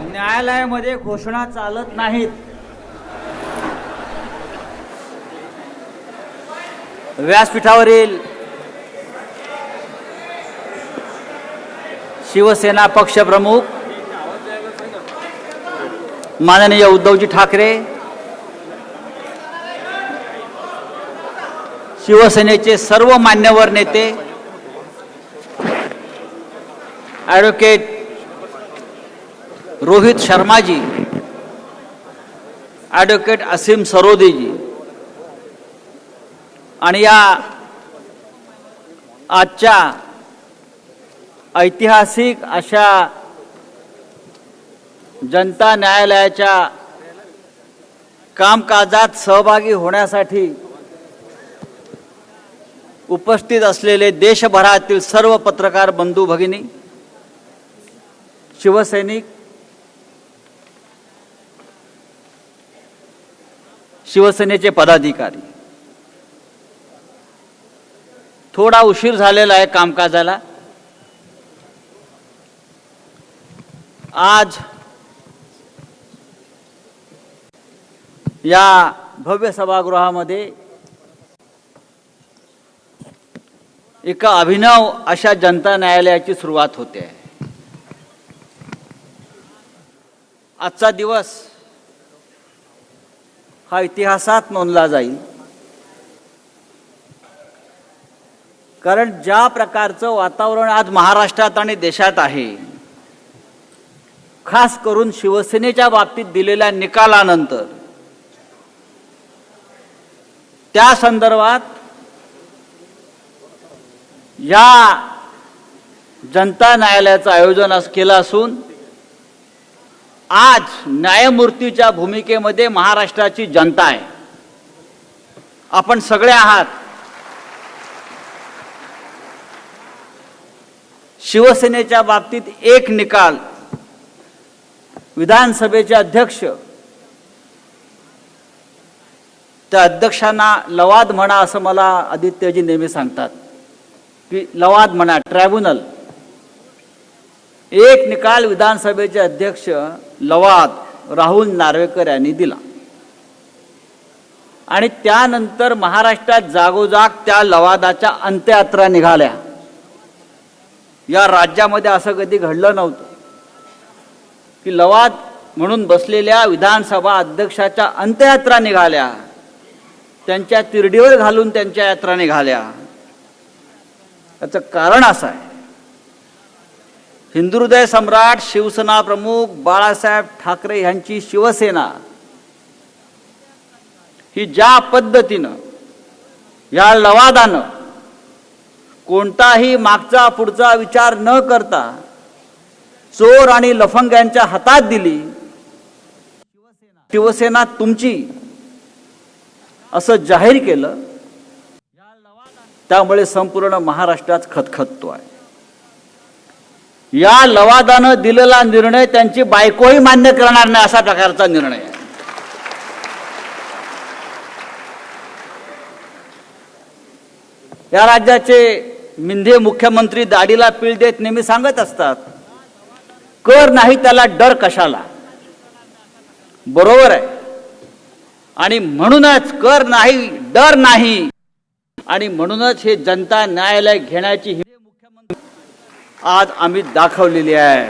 न्यायालयामध्ये घोषणा चालत नाहीत. व्यासपीठावरील शिवसेना पक्षप्रमुख माननीय उद्धवजी ठाकरे शिवसेनेचे सर्व मान्यवर नेते ॲडव्होकेट रोहित शर्माजी ॲडव्होकेट असीम सरोदेजी आणि या आजच्या ऐतिहासिक अशा जनता न्यायालयाच्या कामकाजात सहभागी होण्यासाठी उपस्थित असलेले देशभरातील सर्व पत्रकार बंधू भगिनी शिवसैनिक शिवसेनेचे पदाधिकारी. थोडा उशीर झालेला आहे कामकाजाला. आज या भव्य सभागृहामध्ये एका अभिनव अशा जनता न्यायालयाची सुरुवात होते. आहे आजचा दिवस हा इतिहासात नोंदला जाईल. कारण ज्या प्रकारचं वातावरण आज महाराष्ट्रात आणि देशात आहे खास करून शिवसेनेच्या बाबतीत दिलेल्या निकालानंतर त्या संदर्भात या जनता न्यायालयाचं आयोजन केलं असून आज न्यायमूर्तीच्या भूमिकेमध्ये महाराष्ट्राची जनता आहे. आपण सगळे आहात. शिवसेनेच्या बाबतीत एक निकाल विधानसभेचे अध्यक्ष त्या अध्यक्षांना लवाद म्हणा असं मला आदित्यजी नेहमी सांगतात. की लवाद म्हणा ट्रायब्युनल एक निकाल विधानसभेचे अध्यक्ष लवाद राहुल नार्वेकर यांनी दिला. आणि त्यानंतर महाराष्ट्रात जागोजाग त्या लवादाच्या अंत्ययात्रा निघाल्या. या राज्यामध्ये असं कधी घडलं नव्हतं. की लवाद म्हणून बसलेल्या विधानसभा अध्यक्षाच्या अंत्ययात्रा निघाल्या. त्यांच्या तिरडीवर घालून त्यांच्या यात्रा निघाल्या. याचं कारण असं आहे. हिंदुहृदय सम्राट शिवसेना प्रमुख बाळासाहेब ठाकरे यांची शिवसेना. ही ज्या पद्धतीनं या लवादानं कोणताही मागचा पुढचा विचार न करता चोर आणि लफंग्यांच्या हातात दिली शिवसेना तुमची असं जाहीर केलं त्यामुळे संपूर्ण महाराष्ट्रात खतखततो आहे या लवादानं दिलेला निर्णय त्यांची बायकोही मान्य करणार नाही असा प्रकारचा निर्णय या राज्याचे मिंधे मुख्यमंत्री दाढीला पीळ देत नेहमी सांगत असतात कर नाही त्याला डर कशाला? बरोबर आहे. आणि म्हणूनच कर नाही डर नाही. आणि म्हणूनच हे जनता न्यायालय घेण्याची ही आज आम्ही दाखवलेली आहे.